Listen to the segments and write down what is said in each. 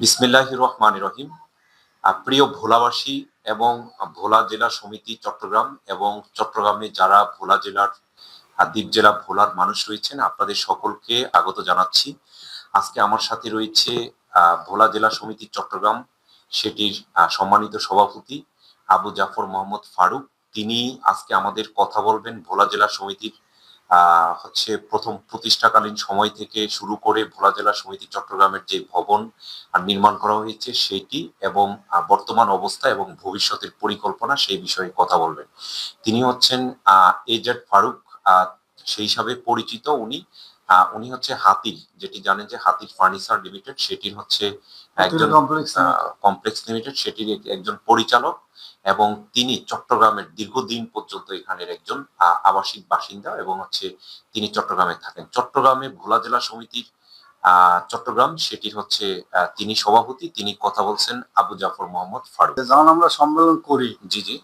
বিসমিল্লাহ রহমান রহিম। প্রিয় ভোলাবাসী এবং ভোলা জেলা সমিতি চট্টগ্রাম এবং চট্টগ্রামে যারা ভোলা জেলার দ্বীপ জেলা ভোলার মানুষ রয়েছেন, আপনাদের সকলকে আগত জানাচ্ছি। আজকে আমার সাথে রয়েছে ভোলা জেলা সমিতি চট্টগ্রাম, সেটির সম্মানিত সভাপতি আবু জাফর মোহাম্মদ ফারুক। তিনি আজকে আমাদের কথা বলবেন ভোলা জেলা সমিতির হচ্ছে প্রথম প্রতিষ্ঠাকালীন সময় থেকে শুরু করে ভোলা জেলা সমিতি চট্টগ্রামের যে ভবন নির্মাণ করা হয়েছে সেটি এবং বর্তমান অবস্থা এবং ভবিষ্যতের পরিকল্পনা সেই বিষয়ে কথা বলবেন। তিনি হচ্ছেন, আহ এজেড ফারুক সেই হিসাবে পরিচিত। উনি উনি হচ্ছে হাতির যেটি জানেন যে হাতির ফার্নিচার লিমিটেড সেটির হচ্ছে একজন কমপ্লেক্স লিমিটেড সেটির একজন পরিচালক এবং তিনি চট্টগ্রামের দীর্ঘদিন পর্যন্ত এখানের একজন আবাসিক বাসিন্দা এবং হচ্ছে তিনি চট্টগ্রামে থাকেন। চট্টগ্রামে ভোলা জেলা সমিতির চট্টগ্রাম সেটির হচ্ছে তিনি সভাপতি তিনি কথা বলছেন আবু জাফর মোহাম্মদ ফারুক। যখন আমরা সম্মেলন করি জি জি।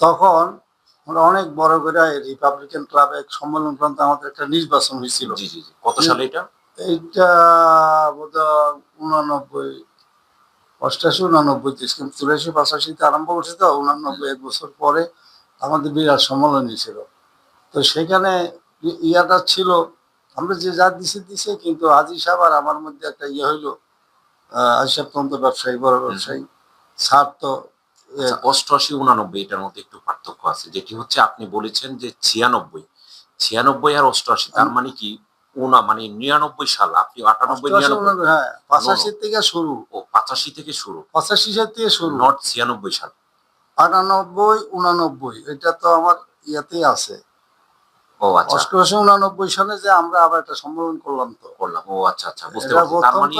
তখন আমরা অনেক বড় করে রিপাবলিকান ক্লাবে এক সম্মেলন প্রান্তে আমাদের একটা নির্বাচন হয়েছিল। জি জি জি। কত সালে এটা? এইটা বোধ উনানব্বই অষ্টাশি উনানব্বই কিন্তু চুরাশি পাঁচাশিতে আরম্ভ করছে তো উনানব্বই এক বছর পরে আমাদের বিরাট সম্মেলনই ছিল তো সেখানে ইয়াটা ছিল আমরা যে যা দিছে দিছে কিন্তু আজি সাহেব আর আমার মধ্যে একটা ইয়ে হইল আজি সাহেব তন্ত্র ব্যবসায়ী বড় ব্যবসায়ী আচ্ছা, অষ্টআশি উনানব্বই এটার মধ্যে একটু পার্থক্য আছে যেটি হচ্ছে আপনি বলেছেন যে ছিয়ানব্বই। ছিয়ানব্বই আর অষ্টআশি তার মানে কি? উনা মানে নিরানব্বই সাল আপনি আটানব্বই নিরানব্বই। হ্যাঁ পঁচাশি থেকে শুরু। ও পঁচাশি থেকে শুরু। পঁচাশি সাল থেকে শুরু। নট ছিয়ানব্বই সাল। আটানব্বই উনানব্বই এটা তো আমার ইয়াতেই আছে। ও আচ্ছা। অষ্টআশি উনানব্বই সালে যে আমরা আবার একটা সম্মেলন করলাম তো। করলাম ও আচ্ছা আচ্ছা বুঝতে এটা পারছি। তার মানে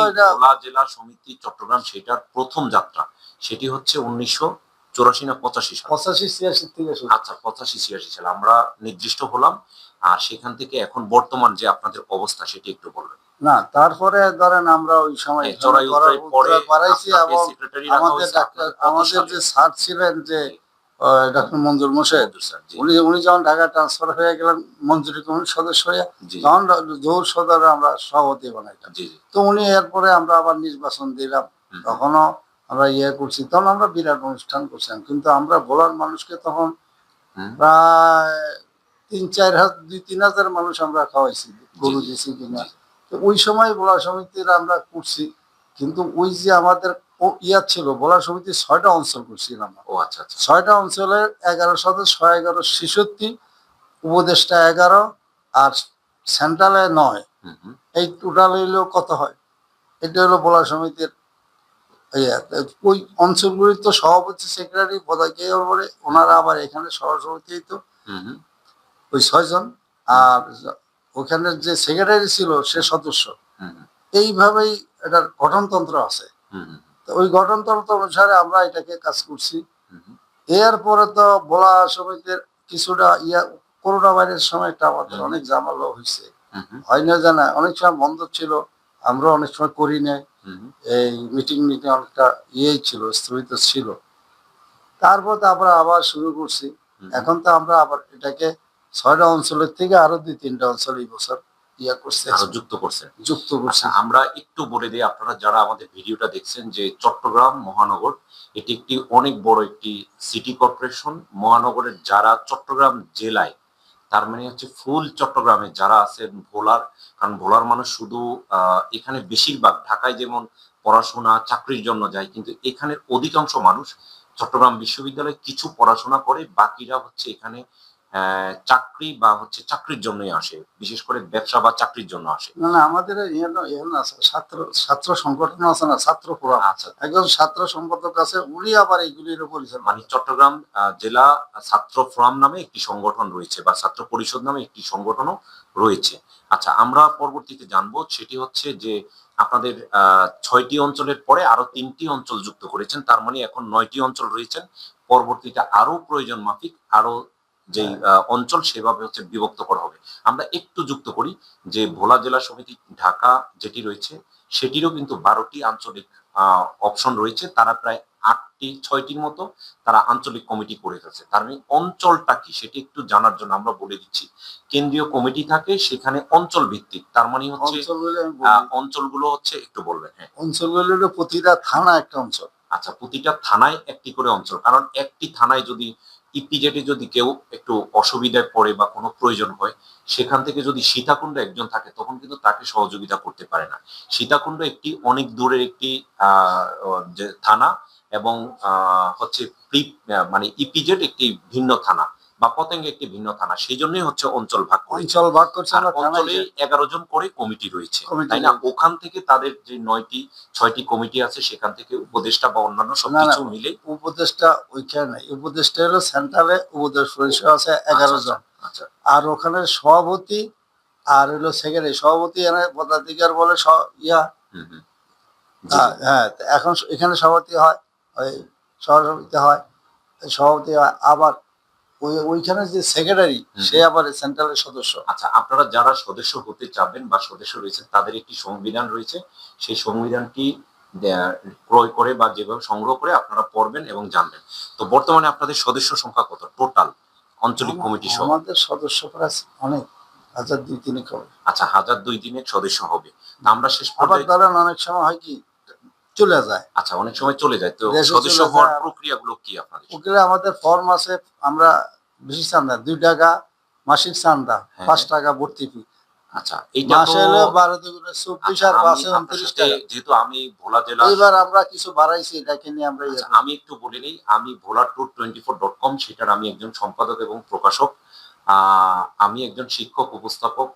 জেলা সমিতি চট্টগ্রাম সেটার প্রথম যাত্রা সেটি হচ্ছে উনিশশো চৌরাশি না পঁচাশি সাল? পঁচাশি ছিয়াশি থেকে আচ্ছা পঁচাশি ছিয়াশি সাল। আমরা নির্দিষ্ট হলাম আর সেখান থেকে এখন বর্তমান যে আপনাদের অবস্থা সেটি একটু বলবেন। না তারপরে ধরেন আমরা ওই সময় বাড়াইছি এবং আমাদের ডাক্তার আমাদের যে স্যার ছিলেন যে ডাক্তার মঞ্জুর মোশেদ উনি উনি যখন ঢাকা ট্রান্সফার হয়ে গেলেন মঞ্জুরি কমিটির সদস্য হয়ে তখন সদরে আমরা সভাপতি বানাইলাম। তো উনি এরপরে আমরা আবার নির্বাচন দিলাম। তখনও আমরা ইয়ে করছি তখন আমরা বিরাট অনুষ্ঠান করছিলাম। কিন্তু আমরা ভোলার মানুষকে তখন হুম, প্রায় তিন চার হাজার দুই তিন হাজার মানুষ আমরা খাওয়াইছি গরু দিছি কিনা। তো ওই সময় ভোলা সমিতির আমরা করছি কিন্তু ওই যে আমাদের ইয়া ছিল ভোলা সমিতির ছয়টা অঞ্চল করছিলাম আমরা। ও আচ্ছা আচ্ছা। ছয়টা অঞ্চলের এগারো সদস্য এগারো ছেষট্টি উপদেষ্টা এগারো আর সেন্ট্রালে নয়। এই টোটাল হইলেও কত হয়? এটা হলো ভোলা সমিতির ওই অঞ্চলগুলির তো সভাপতি সেক্রেটারি বোধহয় বলে ওনারা আবার এখানে সহসভাপতি তো। ওই ছয়জন। আর ওখানে যে সেক্রেটারি ছিল সে সদস্য। এইভাবেই এটার গঠনতন্ত্র আছে। ওই গঠনতন্ত্র অনুসারে আমরা এটাকে কাজ করছি। এরপরে তো বলা সমিতির কিছুটা ইয়া করোনা ভাইরাস সময়টা আমাদের অনেক জামালো হয়েছে। হয় না জানা অনেক সময় বন্ধ ছিল। আমরা অনেক সময় করি না এই মিটিং মিটিং অনেকটা ইয়েই ছিল স্থগিত ছিল। তারপর তো আমরা আবার শুরু করছি। এখন তো আমরা আবার এটাকে ছয়টা অঞ্চলের থেকে আরও দুই তিনটা অঞ্চল এই বছর ইয়া করছে। যুক্ত করছেন যুক্ত করছে। আচ্ছা আমরা একটু বলে দিই আপনারা যারা আমাদের ভিডিওটা দেখছেন যে চট্টগ্রাম মহানগর এটি একটি অনেক বড় একটি সিটি কর্পোরেশন মহানগরের যারা চট্টগ্রাম জেলায় তার মানে হচ্ছে ফুল চট্টগ্রামে যারা আছেন ভোলার, কারণ ভোলার মানুষ শুধু এখানে বেশিরভাগ ঢাকায় যেমন পড়াশোনা, চাকরির জন্য যায়, কিন্তু এখানে অধিকাংশ মানুষ চট্টগ্রাম বিশ্ববিদ্যালয়ে কিছু পড়াশোনা করে, বাকিরা হচ্ছে এখানে চাকরি বা হচ্ছে চাকরির জন্যই আসে বিশেষ করে ব্যবসা বা চাকরির জন্য আসে। না না আমাদের ইয়ে ইয়ে আছে, ছাত্র ছাত্র সংগঠন আছে না ছাত্র ফোরাম আচ্ছা। একজন ছাত্র সম্পাদক আছে উনি আবার এইগুলির পরিচালনা মানে চট্টগ্রাম জেলা ছাত্র ফোরাম নামে একটি সংগঠন রয়েছে বা ছাত্র পরিষদ নামে একটি সংগঠনও রয়েছে। আচ্ছা আমরা পরবর্তীতে জানব সেটি হচ্ছে যে আপনাদের আহ, ছয়টি অঞ্চলের পরে আরও তিনটি অঞ্চল যুক্ত করেছেন তার মানে এখন নয়টি অঞ্চল রয়েছেন। পরবর্তীতে আরও প্রয়োজন মাফিক আরও যেই আহ, অঞ্চল সেভাবে হচ্ছে বিভক্ত করা হবে। আমরা একটু যুক্ত করি যে ভোলা জেলা সমিতি ঢাকা যেটি রয়েছে সেটিরও কিন্তু বারোটি আঞ্চলিক অপশন রয়েছে। তারা প্রায় আটটি ছয়টির মতো তারা আঞ্চলিক কমিটি করে ফেলছে তার মানে অঞ্চলটা কি সেটি একটু জানার জন্য আমরা বলে দিচ্ছি। কেন্দ্রীয় কমিটি থাকে সেখানে অঞ্চল ভিত্তিক। তার মানে হচ্ছে। অঞ্চলগুলো হচ্ছে একটু বলবেন হ্যাঁ। অঞ্চল বলে হলো প্রতিটা থানা একটা অঞ্চল। আচ্ছা প্রতিটা থানায় একটি করে অঞ্চল। কারণ একটি থানায় যদি ইপিজেটে যদি কেউ একটু অসুবিধায় পড়ে বা কোনো প্রয়োজন হয়, সেখান থেকে যদি সীতাকুণ্ড একজন থাকে, তখন কিন্তু তাকে সহযোগিতা করতে পারে না। সীতাকুণ্ড একটি অনেক দূরের একটি থানা এবং হচ্ছে মানে ইপিজেড একটি ভিন্ন থানা। বা পতেঙ্গে একটি ভিন্ন থানা সেই জন্যই হচ্ছে অঞ্চল ভাগ অঞ্চল ভাগ করছে অঞ্চলে এগারো জন করে কমিটি রয়েছে তাই না? ওখান থেকে তাদের যে নয়টি ছয়টি কমিটি আছে সেখান থেকে উপদেষ্টা বা অন্যান্য সবকিছু মিলে উপদেষ্টা ওইখানে নাই। উপদেষ্টা হলো সেন্ট্রালে উপদেশ পরিষদ আছে এগারো আচ্ছা, জন। আচ্ছা আর ওখানে সভাপতি আর হলো সেক্রেটারি সভাপতি এখানে পদাধিকার বলে স- ইয়া। হ্যাঁ এখন এখানে সভাপতি হয় সভাপতি হয় সভাপতি হয় আবার ওই ওইখানে যে সেক্রেটারি সে আবার সেন্ট্রালের সদস্য। আচ্ছা আপনারা যারা সদস্য হতে চাবেন বা সদস্য রয়েছে তাদের একটি সংবিধান রয়েছে। সেই সংবিধানটি ক্রয় করে বা যেভাবে সংগ্রহ করে আপনারা পড়বেন এবং জানবেন। তো বর্তমানে আপনাদের সদস্য সংখ্যা কত? টোটাল আঞ্চলিক কমিটি সহ। আমাদের সদস্য প্রায় অনেক হাজার দুই তিনে হবে। আচ্ছা হাজার দুই দিনের সদস্য হবে। আমরা শেষ আবার ধরেন অনেক সময় হয় কি চলে যায়। আচ্ছা অনেক সময় চলে যায়। তো সদস্য হওয়ার প্রক্রিয়াগুলো কি আপনাদের ওগুলো আমাদের ফর্ম আছে আমরা বেশি চান্দা দুই টাকা মাসিক চান্দা হ্যাঁ। পাঁচ টাকা ভর্তি ফি আচ্ছা এইটা হলো বারো দুগুণে চব্বিশ আচ্ছা, আর আমি উনত্রিশ যেহেতু আমি ভোলা জেলা এইবার আমরা কিছু বাড়াইছি এটাকে নিয়ে আমরা ইয়ে আচ্ছা, আমি একটু বলে নিই আমি Bhola tour twenty four dot com সেটার আমি একজন সম্পাদক এবং প্রকাশক। আহ, আমি একজন শিক্ষক উপস্থাপক।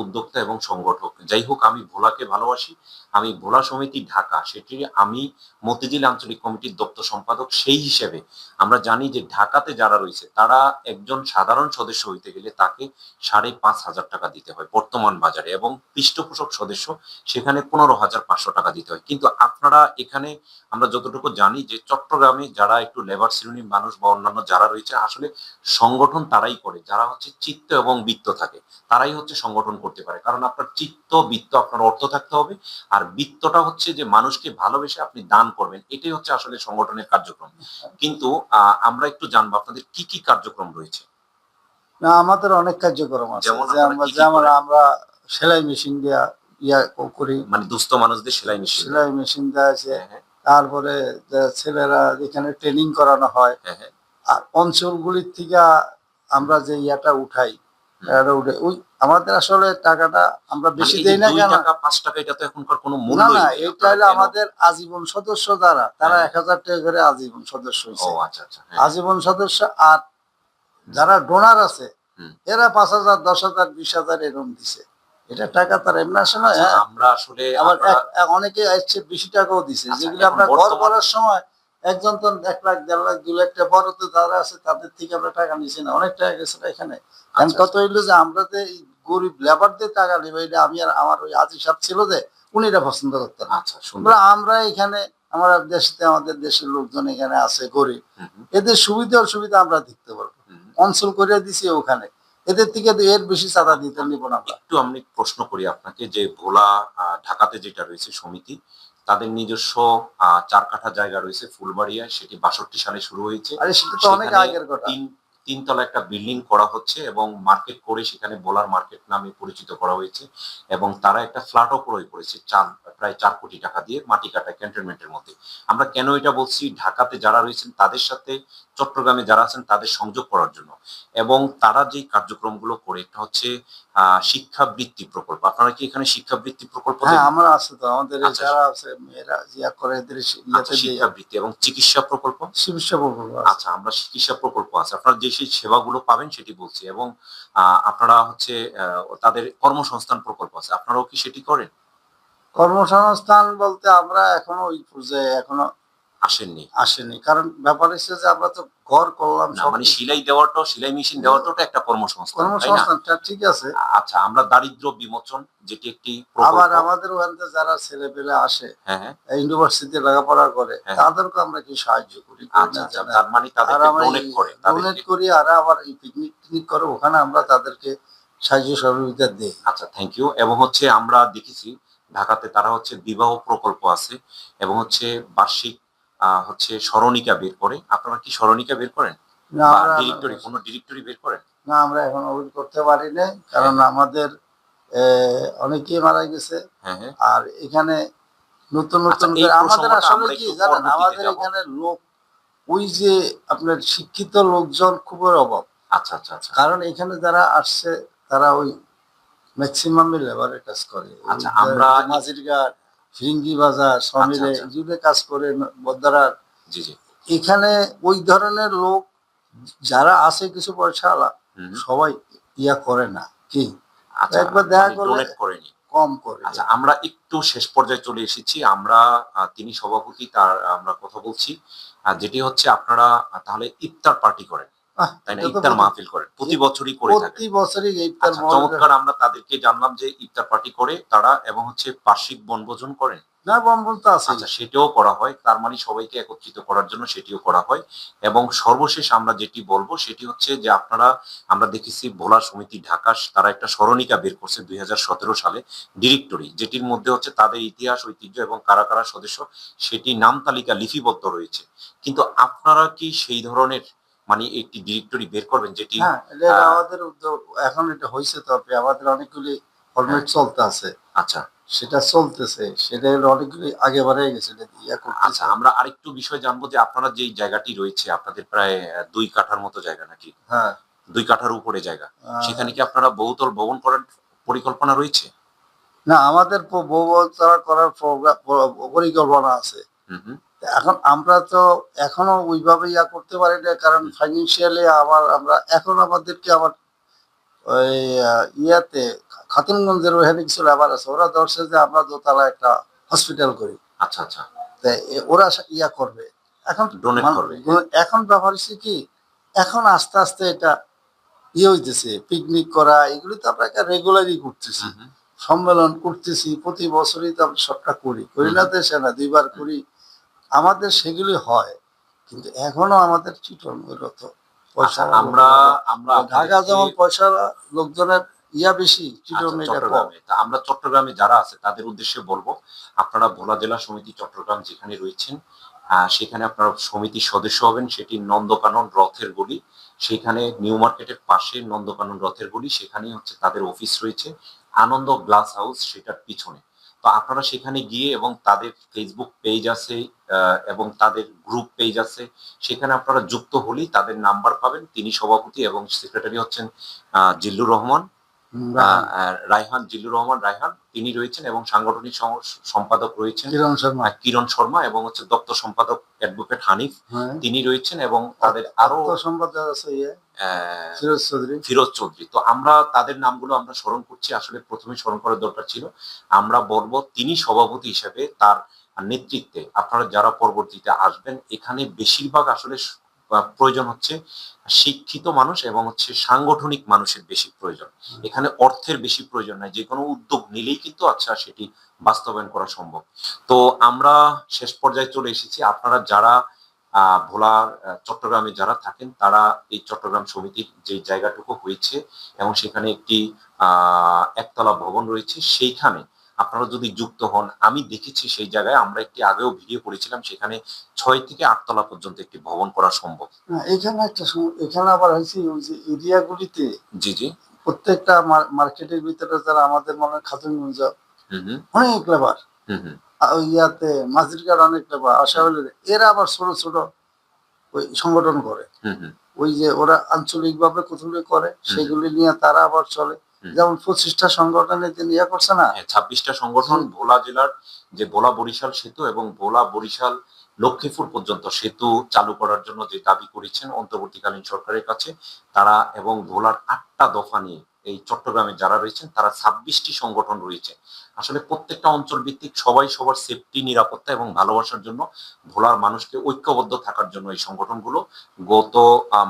উদ্যোক্তা এবং সংগঠক। যাই হোক, আমি ভোলাকে ভালোবাসি। আমি ভোলা সমিতি ঢাকা, সেটি আমি মতিঝিল আঞ্চলিক কমিটির দপ্তর সম্পাদক, সেই হিসেবে আমরা জানি যে ঢাকাতে যারা রয়েছে, তারা একজন সাধারণ সদস্য হইতে গেলে তাকে সাড়ে পাঁচ হাজার টাকা দিতে হয় বর্তমান বাজারে এবং পৃষ্ঠপোষক সদস্য সেখানে পনেরো হাজার পাঁচশো টাকা দিতে হয়। কিন্তু আপনারা এখানে আমরা যতটুকু জানি যে চট্টগ্রামে যারা একটু লেবার শ্রেণির মানুষ বা অন্যান্য যারা রয়েছে, আসলে সংগঠন তারাই করে। যারা হচ্ছে চিত্ত এবং বৃত্ত থাকে, তারাই হচ্ছে সংগঠন করতে পারে। কারণ আপনার চিত্ত বৃত্ত আপনার অর্থ থাকতে হবে। আর বৃত্তটা হচ্ছে যে মানুষকে ভালোবেসে আপনি দান করবেন এটাই হচ্ছে আসলে সংগঠনের কার্যক্রম। কিন্তু আমরা একটু জানব আপনাদের কি কি কার্যক্রম রয়েছে? না আমাদের অনেক কার্যক্রম আছে। যেমন আমরা সেলাই মেশিন দিয়া ইয়া করি। মানে দুস্থ মানুষদের সেলাই মেশিন। সেলাই মেশিন দেওয়া আছে। হ্যাঁ হ্যাঁ। তারপরে ছেলেরা এখানে ট্রেনিং করানো হয় হ্যাঁ। আর অঞ্চলগুলির থেকে আমরা যে ইয়াটা উঠাই উঠে ওই আমাদের আসলে টাকাটা আমরা মানে বেশি দেই না কেন? টাকা পাঁচ টাকা এটা তো এখনকার কোনো মূল্য না না এটা হলো আমাদের আজীবন সদস্য যারা তারা হ্যাঁ। এক হাজার টাকা করে আজীবন সদস্য হয়েছে। আচ্ছা আচ্ছা হ্যাঁ। আজীবন সদস্য আর যারা ডোনার আছে এরা পাঁচ হাজার দশ হাজার বিশ হাজার এরকম দিছে। এটা টাকা তার এমনি আসে না আচ্ছা, হ্যাঁ। আমরা আসলে আবার অনেকে আসছে বেশি টাকাও দিছে যেগুলো আমরা ঘর করার সময় একজন তো এক লাখ দেড় লাখ দু লাখ টাকা বড় তো যারা আছে তাদের থেকে আমরা টাকা নিছি না। অনেক টাকা গেছে এখানে। আচ্ছা, কত হইল যে আমরা যে গরিব লেবারদের টাকা নেব এটা আমি আর আমার ওই আজি সাহেব ছিল যে উনি এটা পছন্দ করতেন। আচ্ছা আমরা এখানে আমরা দেশে আমাদের দেশের লোকজন এখানে আছে গরিব। এদের সুবিধা অসুবিধা আমরা দেখতে পারব। অঞ্চল করে দিছি ওখানে। এদের থেকে তো এর বেশি চাঁদা দিতে নিব না একটু আমি প্রশ্ন করি আপনাকে যে ভোলা ঢাকাতে যেটা রয়েছে সমিতি তাদের নিজস্ব আহ, চার কাঠা জায়গা রয়েছে ফুলবাড়িয়া সেটি বাষট্টি সালে শুরু হয়েছে। আরে সেটা তো অনেক সেখানে আগের কথা। তিন তিনতলা একটা বিল্ডিং করা হচ্ছে এবং মার্কেট করে সেখানে বোলার মার্কেট নামে পরিচিত করা হয়েছে এবং তারা একটা ফ্ল্যাটও ক্রয় করেছে চার প্রায় চার কোটি টাকা দিয়ে মাটি কাটা ক্যান্টনমেন্টের মধ্যে। আমরা কেন এটা বলছি? ঢাকাতে যারা রয়েছেন তাদের সাথে চট্টগ্রামে যারা আছেন তাদের সংযোগ করার জন্য। এবং তারা যে কার্যক্রমগুলো করে এটা হচ্ছে আহ শিক্ষাবৃত্তি প্রকল্প। আপনারা কি এখানে শিক্ষাবৃত্তি প্রকল্প হ্যাঁ আমরা আছে তো। আমাদের আচ্ছা। যারা আছে মেয়েরা জিয়া করে এদের আচ্ছা শিক্ষাবৃত্তি এবং চিকিৎসা প্রকল্প? চিকিৎসা প্রকল্প আচ্ছা আমরা চিকিৎসা প্রকল্প আছে। আপনারা যে সেই সেবাগুলো পাবেন সেটি বলছি এবং আপনারা হচ্ছে তাদের কর্মসংস্থান প্রকল্প আছে। আপনারাও কি সেটি করেন? কর্মসংস্থান বলতে আমরা এখনও ওই পর্যায়ে এখনও আসেননি। আসেনি কারণ ব্যাপার হচ্ছে যে আমরা তো ঘর করলাম না মানে সিলাই দেওয়াটাও সেলাই মেশিন দেওয়াটাও তো একটা কর্মসংস্থান তাই না? কর্মসংস্থানটা ঠিক আছে। আচ্ছা আমরা দারিদ্র বিমোচন যেটি একটি আবার আমাদের ওখান যারা ছেলে পেলে আসে হ্যাঁ হ্যাঁ। ইউনিভার্সিটি লেখাপড়া করে হ্যাঁ। তাদেরকে আমরা কি সাহায্য করি? আচ্ছা আচ্ছা। তার মানে আমরা ডোনেট করে ডোনেট করি আর আবার এই পিকনিক টিকনিক করে ওখানে আমরা তাদেরকে সাহায্য সহযোগিতা দিই। আচ্ছা থ্যাংক ইউ এবং হচ্ছে আমরা দেখেছি ঢাকাতে তারা হচ্ছে বিবাহ প্রকল্প আছে এবং হচ্ছে বার্ষিক হচ্ছে স্মরণিকা বের করে। আপনারা কি স্মরণিকা বের করেন? না আমরা ডিরেক্টরি কোনো ডিরেক্টরি বের করেন? না আমরা এখন করতে পারি না কারণ আমাদের আহ, অনেকেই মারা গেছে। হ্যাঁ হ্যাঁ। আর এখানে নতুন নতুন আচ্ছা, আমাদের আসলে কি জানেন আমাদের এখানে লোক ওই যে আপনার শিক্ষিত লোকজন খুবই অভাব। আচ্ছা আচ্ছা আচ্ছা। কারণ এখানে যারা আসছে তারা ওই ম্যাক্সিমাম লেবারের কাজ করে। আচ্ছা, আমরা- মাঝির ঘাট ফিরিঙ্গি বাজার সমিলে আচ্ছা। এগুলো কাজ করে বদ্দারার। জি জি। এখানে ওই ধরনের লোক যারা আছে কিছু পয়সা আলা সবাই ইয়া করে না। কি? আচ্ছা একবার দেখা করলে- ডোনেট করেনি কম করে। আচ্ছা আমরা একটু শেষ পর্যায়ে চলে এসেছি। আমরা তিনি সভাপতি তার আমরা কথা বলছি। আর যেটি হচ্ছে আপনারা তাহলে ইফতার পার্টি করেন। তাই না? ইফতার মাহফিল করেন প্রতি বছরই করে থাকেন প্রতি বছরই ইফতার আচ্ছা, চমৎকার আমরা তাদেরকে জানলাম যে ইফতার পার্টি করে তারা এবং হচ্ছে বার্ষিক বনভোজন করেন না বম্বল তো আছে আচ্ছা সেটাও করা হয় তার মানে সবাইকে একত্রিত করার জন্য সেটিও করা হয়। এবং সর্বশেষ আমরা যেটি বলব সেটি হচ্ছে যে আপনারা আমরা দেখেছি ভোলা সমিতি ঢাকা তারা একটা স্মরণিকা বের করছে দুই হাজার সতেরো সালে ডিরেক্টরি যেটির মধ্যে হচ্ছে তাদের ইতিহাস ঐতিহ্য এবং কারা কারা সদস্য সেটি নাম তালিকা লিপিবদ্ধ রয়েছে। কিন্তু আপনারা কি সেই ধরনের মানে একটি ডিরেক্টরি বের করবেন যেটি হ্যাঁ আমাদের এখন এটা হয়েছে তবে আমাদের অনেকগুলি ফরম্যাট চলতে আছে। আচ্ছা। সেটা চলতেছে সেটা অনেকগুলি আগে বাড়ে গেছে আচ্ছা আমরা আরেকটু বিষয় জানব যে আপনারা যেই জায়গাটি রয়েছে আপনাদের প্রায় দুই কাঠার মতো জায়গা নাকি? হ্যাঁ। দুই কাঠার উপরে জায়গা। সেখানে কি আপনারা বহুতল ভবন করার পরিকল্পনা রয়েছে? না আমাদের বহুবছর করার পরিকল্পনা আছে। হুম হুম। এখন আমরা তো এখনও ওইভাবে ইয়া করতে পারি না কারণ ফাইন্যান্সিয়ালি আবার আমরা এখন আমাদেরকে আবার ওই ইয়াতে খাতুনগঞ্জের ওখানে কিছু লেবার আছে ওরা ধরছে যে আমরা দোতলা একটা হসপিটাল করি। আচ্ছা আচ্ছা। তা ওরা ইয়া করবে। এখন মান-। এখন ব্যাপার হচ্ছে কি এখন আস্তে আস্তে এটা ইয়ে হইতেছে পিকনিক করা এগুলো তো আমরা রেগুলারই করতেছি। সম্মেলন করতেছি প্রতি বছরই তো আমরা সবটা করি। করি না দেশে না দুইবার করি। আমাদের সেগুলি হয় কিন্তু এখনও আমাদের চিটন তো পয়সা আচ্ছা, আমরা আমরা ঢাকা যেমন পয়সা লোকজনের ইয়া বেশি আচ্ছা, চট্টগ্রামে। তা আমরা চট্টগ্রামে যারা আছে তাদের উদ্দেশ্যে বলব আপনারা ভোলা জেলা সমিতি চট্টগ্রাম যেখানে রয়েছেন সেখানে আপনারা সমিতির সদস্য হবেন সেটি নন্দকানন রথের গলি। সেখানে নিউ মার্কেটের পাশে নন্দকানন রথের গলি সেখানেই হচ্ছে তাদের অফিস রয়েছে। আনন্দ গ্লাস হাউস সেটার পিছনে। তো আপনারা সেখানে গিয়ে এবং তাদের ফেসবুক পেজ আছে এবং তাদের গ্রুপ পেজ আছে, সেখানে আপনারা যুক্ত হলেই তাদের নাম্বার পাবেন। তিনি সভাপতি এবং সেক্রেটারি হচ্ছেন জিল্লুর রহমান। রায়হান জিল্লুর রহমান রায়হান তিনি রয়েছেন এবং সাংগঠনিক সম্পাদক রয়েছেন। কিরণ শর্মা। কিরণ শর্মা এবং হচ্ছে দপ্তর সম্পাদক অ্যাডভোকেট হানিফ হ্যাঁ। তিনি রয়েছেন এবং তাদের আরও সম্পাদক আছে ইয়ে ফিরোজ চৌধুরী। ফিরোজ চৌধুরী। তো আমরা তাদের নামগুলো আমরা স্মরণ করছি আসলে প্রথমে স্মরণ করার দরকার ছিল। আমরা বলব তিনি সভাপতি হিসেবে তার নেতৃত্বে আপনারা যারা পরবর্তীতে আসবেন এখানে বেশিরভাগ আসলে প্রয়োজন হচ্ছে শিক্ষিত মানুষ এবং হচ্ছে সাংগঠনিক মানুষের বেশি প্রয়োজন। এখানে অর্থের বেশি প্রয়োজন নাই যে কোনো উদ্যোগ নিলেই কিন্তু আচ্ছা সেটি বাস্তবায়ন করা সম্ভব। তো আমরা শেষ পর্যায়ে চলে এসেছি। আপনারা যারা আহ, ভোলার চট্টগ্রামে যারা থাকেন তারা এই চট্টগ্রাম সমিতির যে জায়গাটুকু হয়েছে এবং সেখানে একটি আহ, একতলা ভবন রয়েছে সেইখানে আপনারা যদি যুক্ত হন আমি দেখেছি সেই জায়গায় আমরা একটি আগেও ভিডিও করেছিলাম সেখানে ছয় থেকে আটতলা পর্যন্ত একটি ভবন করা সম্ভব। এখানে একটা এখানে আবার হয়েছে ওই যে এরিয়াগুলিতে জি জি। প্রত্যেকটা মার- মার্কেটের ভিতরে যারা আমাদের মনে হুম হুম। অনেক লেবার। হুম হুম। ওই ইয়াতে মাঝিরঘাট অনেক লেবার আশাবলীর এরা আবার ছোট ছোট ওই সংগঠন করে। হুম হুম। ওই যে ওরা আঞ্চলিক ভাবে কোথাগুলি করে সেগুলি নিয়ে তারা আবার চলে। যেমন পঁচিশটা সংগঠনে তিনি ইয়ে করছে না? হ্যাঁ ছাব্বিশটা সংগঠন ভোলা জেলার যে ভোলা বরিশাল সেতু এবং ভোলা বরিশাল লক্ষ্মীপুর পর্যন্ত সেতু চালু করার জন্য যে দাবি করেছেন অন্তর্বর্তীকালীন সরকারের কাছে তারা এবং ভোলার আটটা দফা নিয়ে এই চট্টগ্রামে যারা রয়েছেন তারা ছাব্বিশটি সংগঠন রয়েছে। আসলে প্রত্যেকটা অঞ্চল ভিত্তিক সবাই সবার সেফটি নিরাপত্তা এবং ভালোবাসার জন্য ভোলার মানুষকে ঐক্যবদ্ধ থাকার জন্য এই সংগঠনগুলো গত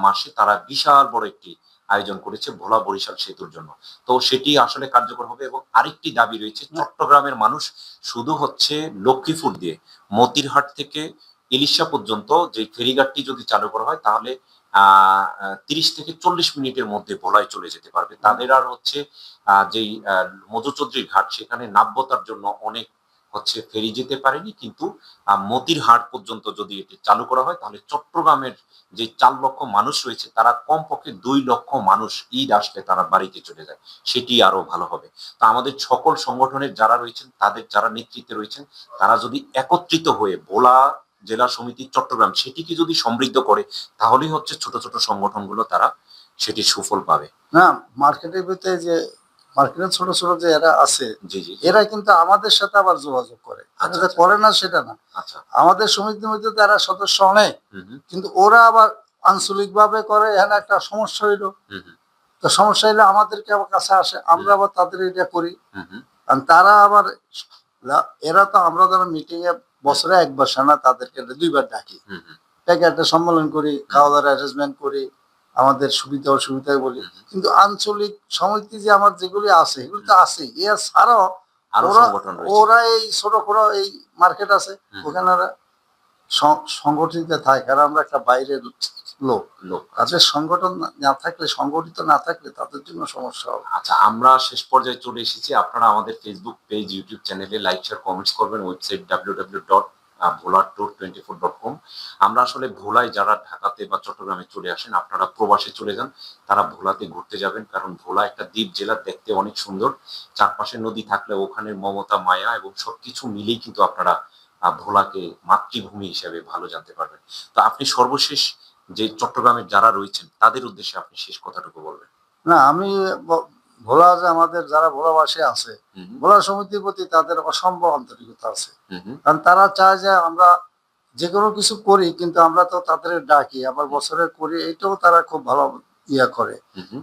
মাসে তারা বিশাল বড় একটি আয়োজন করেছে ভোলা বরিশাল সেতুর জন্য। তো সেটি আসলে কার্যকর হবে এবং আরেকটি দাবি রয়েছে চট্টগ্রামের মানুষ শুধু হচ্ছে লক্ষ্মীপুর দিয়ে মতিরহাট থেকে ইলিশা পর্যন্ত যে ফেরিঘাটটি যদি চালু করা হয় তাহলে আহ তিরিশ থেকে চল্লিশ মিনিটের মধ্যে ভোলায় চলে যেতে পারবে। তাদের আর হচ্ছে আহ, যেই মধুচৌধুরী ঘাট সেখানে নাব্যতার জন্য অনেক হচ্ছে ফেরি যেতে পারেনি, কিন্তু মতির হাট পর্যন্ত যদি এটি চালু করা হয়, তাহলে চট্টগ্রামের যে চার লক্ষ মানুষ রয়েছে, তারা কমপক্ষে দুই লক্ষ মানুষ ঈদ আসলে তারা বাড়িতে চলে যায়। সেটি আরও ভালো হবে। তো আমাদের সকল সংগঠনের যারা রয়েছেন, তাদের যারা নেতৃত্বে রয়েছেন, তারা যদি একত্রিত হয়ে ভোলা জেলা সমিতি চট্টগ্রাম সেটিকে যদি সমৃদ্ধ করে, তাহলেই হচ্ছে ছোট ছোট সংগঠনগুলো তারা সেটি সুফল পাবে। না, মার্কেটের ভিতরে যে মার্কেটের ছোট ছোট যে এরা আছে এরা কিন্তু আমাদের সাথে আবার যোগাযোগ করে। এরা আচ্ছা। করে না সেটা না। আচ্ছা। আমাদের সমিতির মধ্যে তো এরা সদস্য অনেক কিন্তু ওরা আবার আঞ্চলিক ভাবে করে এখানে একটা সমস্যা হইল। তো সমস্যা হইলে আমাদেরকে আবার কাছে আসে আমরা আবার তাদের এটা করি। কারণ তারা আবার এরা তো আমরা যারা মিটিং এ বছরে একবার সানা তাদেরকে দুইবার ডাকি। একটা সম্মেলন করি খাওয়া দাওয়ার অ্যারেঞ্জমেন্ট করি। আমাদের সুবিধা অসুবিধা বলি। কিন্তু আঞ্চলিক সমিতি যে আমার যেগুলি আছে এগুলি তো আছে এর ছাড়াও ওরা এই ছোট ছোট এই মার্কেট আছে। ওখানে সংগঠিত থাকে। কারণ আমরা একটা বাইরের লোক। লোক। তাদের সংগঠন না- না থাকলে সংগঠিত না থাকলে তাদের জন্য সমস্যা হবে। আচ্ছা আমরা শেষ পর্যায়ে চলে এসেছি। আপনারা আমাদের ফেসবুক পেজ ইউটিউব চ্যানেলে লাইক শেয়ার কমেন্টস করবেন। ওয়েবসাইট ডাব্লিউ ডাব্লিউ ডট ভোলার tour twenty four dot com আমরা আসলে ভোলায় যারা ঢাকাতে বা চট্টগ্রামে চলে আসেন, আপনারা প্রবাসে চলে যান, তারা ভোলাতে ঘুরতে যাবেন, কারণ ভোলা একটা দ্বীপ জেলা, দেখতে অনেক সুন্দর। চারপাশে নদী থাকলে ওখানে মমতা, মায়া এবং সবকিছু মিলেই কিন্তু আপনারা ভোলাকে মাতৃভূমি হিসেবে ভালো জানতে পারবেন। তো আপনি সর্বশেষ যে চট্টগ্রামের যারা রয়েছেন, তাদের উদ্দেশ্যে আপনি শেষ কথাটুকু বলবেন। না, আমি ভোলা যে আমাদের যারা ভোলাবাসী আছে ভোলা সমিতির প্রতি তাদের অসম্ভব আন্তরিকতা আছে। কারণ তারা চায় যে আমরা যে কোনো কিছু করি কিন্তু আমরা তো তাদের ডাকি আবার বছরে করি এটাও তারা খুব ভালো ইয়া করে।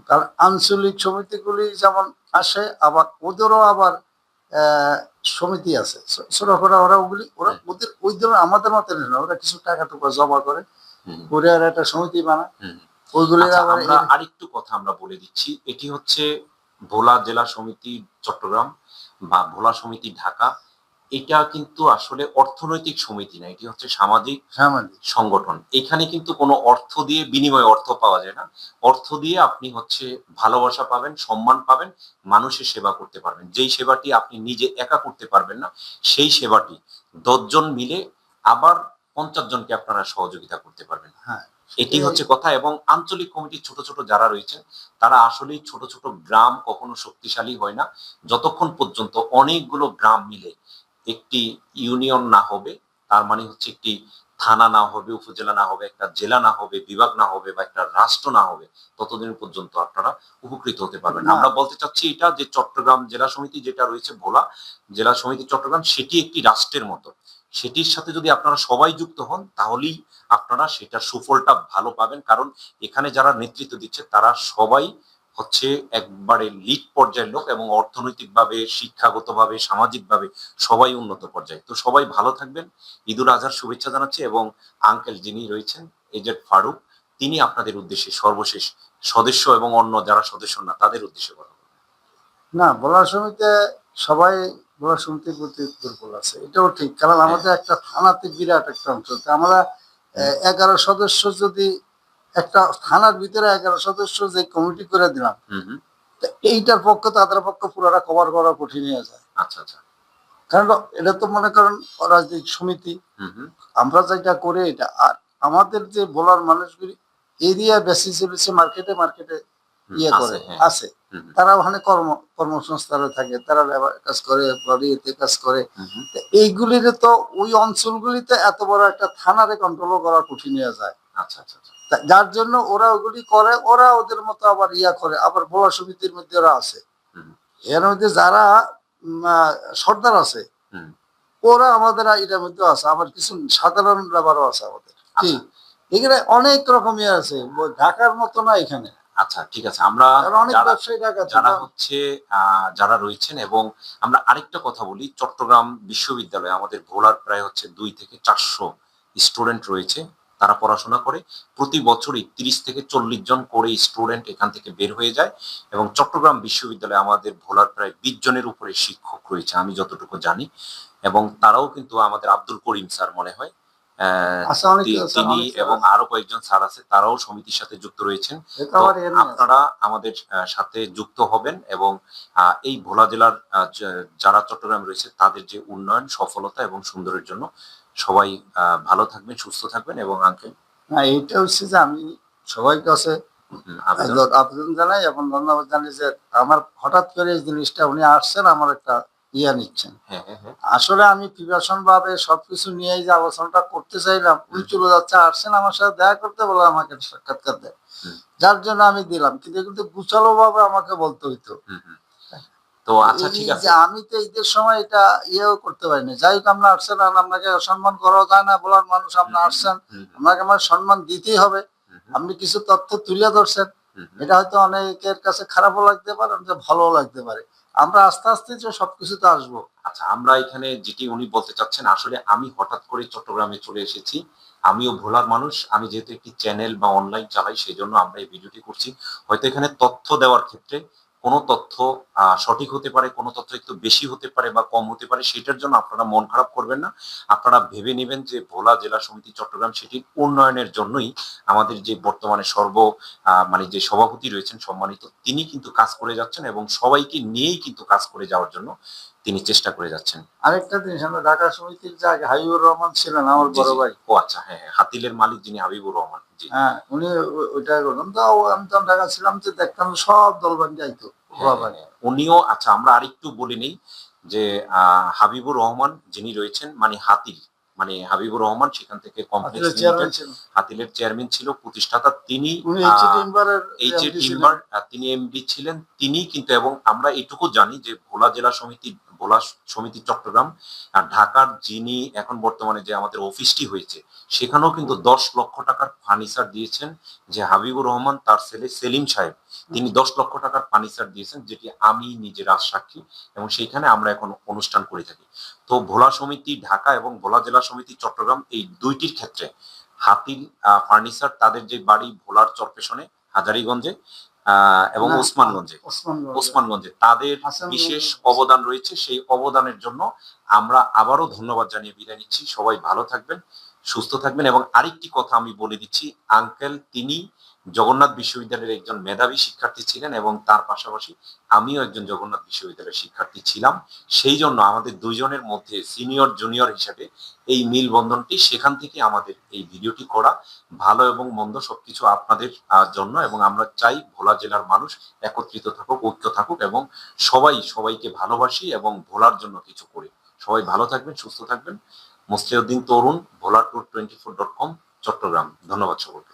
কারণ আঞ্চলিক সমিতিগুলি যেমন আসে আবার ওদেরও আবার সমিতি আছে। ছো- ছোট করে ওরা ওগুলি ওরা ওদের ওই ধরনের আমাদের মতো না ওরা কিছু টাকা টুকা জমা করে। করে আর একটা সমিতি বানায়। ওইগুলি আচ্ছা, আবার আরেকটু কথা আমরা বলে দিচ্ছি। এটি হচ্ছে ভোলা জেলা সমিতি চট্টগ্রাম বা ভোলা সমিতি ঢাকা এটা কিন্তু আসলে অর্থনৈতিক সমিতি না এটি হচ্ছে সামাজিক সংগঠন। এখানে কিন্তু কোনো অর্থ দিয়ে বিনিময় অর্থ পাওয়া যায় না। অর্থ দিয়ে আপনি হচ্ছে ভালোবাসা পাবেন সম্মান পাবেন মানুষের সেবা করতে পারবেন। যেই সেবাটি আপনি নিজে একা করতে পারবেন না সেই সেবাটি দশজন মিলে আবার পঞ্চাশ জনকে আপনারা সহযোগিতা করতে পারবেন। হ্যাঁ। এটি হচ্ছে কথা এবং আঞ্চলিক কমিটির ছোট ছোট যারা রয়েছে তারা আসলেই ছোট ছোট গ্রাম কখনো শক্তিশালী হয় না। যতক্ষণ পর্যন্ত অনেকগুলো গ্রাম মিলে একটি ইউনিয়ন না হবে তার মানে হচ্ছে একটি থানা না হবে উপজেলা না হবে একটা জেলা না হবে বিভাগ না হবে বা একটা রাষ্ট্র না হবে ততদিন পর্যন্ত আপনারা উপকৃত হতে পারবেন। আমরা বলতে চাচ্ছি এটা যে চট্টগ্রাম জেলা সমিতি যেটা রয়েছে ভোলা জেলা সমিতি চট্টগ্রাম সেটি একটি রাষ্ট্রের মতো। সেটির সাথে যদি আপনারা সবাই যুক্ত হন, তাহলেই আপনারা সেটার সুফলটা ভালো পাবেন। কারণ এখানে যারা নেতৃত্ব দিচ্ছে, তারা সবাই হচ্ছে একবারে লিড পর্যায়ের লোক এবং অর্থনৈতিকভাবে, শিক্ষাগতভাবে, সামাজিকভাবে সবাই উন্নত পর্যায়ে। তো সবাই ভালো থাকবেন। ঈদুল আজহার শুভেচ্ছা জানাচ্ছি এবং আঙ্কেল যিনি রয়েছেন, এজেড ফারুক, তিনি আপনাদের উদ্দেশ্যে সর্বশেষ সদস্য এবং অন্য যারা সদস্য না, তাদের উদ্দেশ্যে বলবেন। না, বলার সমিতি সবাই বলার সমিতির প্রতি দুর্বল আছে। এটাও ঠিক। কারণ। আমাদের একটা থানাতে বিরাট একটা অংশ আমরা এগারো সদস্য যদি একটা থানার ভিতরে এগারো সদস্য যে কমিটি করে দিলাম এইটার পক্ষে তাদের পক্ষে পুরোটা কভার করা কঠিন হয়ে যায়। আচ্ছা আচ্ছা। কারণ এটা তো মনে করেন রাজনৈতিক সমিতি। আমরা যেটা করে এটা আর আমাদের যে বলার মানুষগুলি এরিয়া বেশি চলেছে মার্কেটে মার্কেটে ইয়ে করে হ্যাঁ। আছে। তারা ওখানে কর্ম কর্মসংস্থানে থাকে তারা লেবার কাজ করে বাড়িতে কাজ করে। হুম, তো ওই অঞ্চলগুলিতে এত বড় একটা থানারে কন্ট্রোল করা কঠিন হয়ে যায়। আচ্ছা আচ্ছা আচ্ছা। যার জন্য ওরা ওগুলি করে ওরা ওদের মতো আবার ইয়া করে আবার ভোলা সমিতির মধ্যে ওরা আছে। এর মধ্যে যারা সর্দার আছে। ওরা আমাদের এটার মধ্যে আছে আবার কিছু সাধারণ লেবারও আছে আমাদের। কি আচ্ছা। এখানে অনেক রকমই আছে ঢাকার মতো না এখানে। আচ্ছা ঠিক আছে। আমরা যারা হচ্ছে আহ, যারা রয়েছেন এবং আমরা আরেকটা কথা বলি চট্টগ্রাম বিশ্ববিদ্যালয়ে আমাদের ভোলার প্রায় হচ্ছে দুই থেকে চারশো স্টুডেন্ট রয়েছে। তারা পড়াশোনা করে। প্রতি বছরই তিরিশ থেকে চল্লিশ জন করে স্টুডেন্ট এখান থেকে বের হয়ে যায় এবং চট্টগ্রাম বিশ্ববিদ্যালয়ে আমাদের ভোলার প্রায় বিশ জনের উপরে শিক্ষক রয়েছে আমি যতটুকু জানি। এবং তারাও কিন্তু আমাদের আব্দুল করিম স্যার মনে হয় আছে, তিনি এবং আরও কয়েকজন স্যার আছে তারাও সমিতির সাথে যুক্ত রয়েছেন। এটা আছে। আপনারা আমাদের সাথে যুক্ত হবেন এবং এই ভোলা জেলার যারা চট্টগ্রাম রয়েছে তাদের যে উন্নয়ন সফলতা এবং সুন্দরের জন্য সবাই ভালো থাকবেন সুস্থ থাকবেন এবং আঙ্কেল না এইটা হচ্ছে যে আমি সবাইকে কাছে আবেদন। আবেদন জানাই এবং ধন্যবাদ জানাই যে আমার হঠাৎ করে এই জিনিসটা উনি আসছেন আমার একটা ইয়া নিচ্ছেন। হ্যাঁ হ্যাঁ হ্যাঁ। আসলে আমি প্রিপারেশন ভাবে সবকিছু নিয়ে যে আলোচনাটা করতে চাইলাম উনি চলে যাচ্ছে আসছেন আমার সাথে দেখা করতে বলে আমাকে সাক্ষাৎকার দেয় যার জন্য আমি দিলাম কিন্তু কিন্তু গুছালো ভাবে আমাকে বলতে হইতো। তো আচ্ছা ঠিক আছে। আমি তো ঈদের সময় এটা ইয়েও করতে পারিনি। যাই হোক আপনার আসছেন আর আপনাকে সম্মান করা যায় না বলার মানুষ আপনি আসছেন। আপনাকে আমার সম্মান দিতেই হবে। আপনি কিছু তথ্য তুলে ধরছেন। এটা হয়তো অনেকের কাছে খারাপও লাগতে পারে ভালোও লাগতে পারে। আমরা আস্তে আস্তে যে সবকিছুতে আসব। আচ্ছা আমরা এখানে যেটি উনি বলতে চাচ্ছেন, আসলে আমি হঠাৎ করে চট্টগ্রামে চলে এসেছি। আমিও ভোলার মানুষ, আমি যেহেতু একটি চ্যানেল বা অনলাইন চালাই সেই জন্য আমরা এই ভিডিওটি করছি। হয়তো এখানে তথ্য দেওয়ার ক্ষেত্রে কোনো তথ্য সঠিক হতে পারে কোনো তথ্য একটু বেশি হতে পারে বা কম হতে পারে সেটার জন্য আপনারা মন খারাপ করবেন না। আপনারা ভেবে নেবেন যে ভোলা জেলা সমিতি চট্টগ্রাম সেটির উন্নয়নের জন্যই আমাদের যে বর্তমানে সর্ব মানে যে সভাপতি রয়েছেন সম্মানিত তিনি কিন্তু কাজ করে যাচ্ছেন এবং সবাইকে নিয়েই কিন্তু কাজ করে যাওয়ার জন্য তিনি চেষ্টা করে যাচ্ছেন। আরেকটা জিনিস আমরা ঢাকা সমিতির যে আগে হাবিবুর রহমান ছিলেন আমার বড় ভাই। ও আচ্ছা হ্যাঁ হ্যাঁ, হাতিলের মালিক যিনি হাবিবুর রহমান। হ্যাঁ উনি ওইটা আমি তখন ঢাকা ছিলাম যে দেখতাম সব দলবান যাইতো হ্যাঁ, হ্যাঁ, উনিও আচ্ছা আমরা আরেকটু বলে নেই যে হাবিবুর রহমান যিনি রয়েছেন মানে হাতিল মানে হাবিবুর রহমান সেখান থেকে হাতিলের চেয়ারম্যান ছিল। প্রতিষ্ঠাতা তিনি তিনি এমডি ছিলেন তিনি কিন্তু এবং আমরা এটুকু জানি যে ভোলা জেলা সমিতি ভোলা সমিতি চট্টগ্রাম, আর ঢাকার যিনি এখন বর্তমানে যে আমাদের অফিসটি হয়েছে, সেখানেও কিন্তু দশ লক্ষ টাকার ফার্নিচার দিয়েছেন যে হাবিবুর রহমান, তার ছেলে সেলিম সাহেব। তিনি দশ লক্ষ টাকার ফার্নিচার দিয়েছেন, যেটি আমি নিজের আজ সাক্ষী, এবং সেইখানে আমরা এখন অনুষ্ঠান করে থাকি। তো ভোলা সমিতি ঢাকা এবং ভোলা জেলা সমিতি চট্টগ্রাম এই দুইটির ক্ষেত্রে হাতিল ফার্নিচার তাদের যে বাড়ি ভোলার চরপেশনে হাজারিগঞ্জে এবং ওসমানগঞ্জে। ওসমানগঞ্জে। তাদের বিশেষ অবদান রয়েছে। সেই অবদানের জন্য আমরা আবারও ধন্যবাদ জানিয়ে বিদায় নিচ্ছি। সবাই ভালো থাকবেন সুস্থ থাকবেন এবং আরেকটি কথা আমি বলে দিচ্ছি। আঙ্কেল তিনি জগন্নাথ বিশ্ববিদ্যালয়ের একজন মেধাবী শিক্ষার্থী ছিলেন এবং তার পাশাপাশি আমিও একজন জগন্নাথ বিশ্ববিদ্যালয়ের শিক্ষার্থী ছিলাম। সেই জন্য আমাদের দুইজনের মধ্যে সিনিয়র, জুনিয়র হিসেবে এই মিল বন্ধনটি সেখান থেকে আমাদের এই ভিডিওটি করা ভালো এবং মন্দ সবকিছু আপনাদের জন্য এবং আমরা চাই ভোলা জেলার মানুষ একত্রিত থাকুক, ঐক্য থাকুক এবং সবাই সবাইকে ভালোবাসি এবং ভোলার জন্য কিছু করি। সবাই ভালো থাকবেন, সুস্থ থাকবেন। Musliuddin Tarun, Bhola tour twenty four dot com, Chittagong. ধন্যবাদ সকলকে।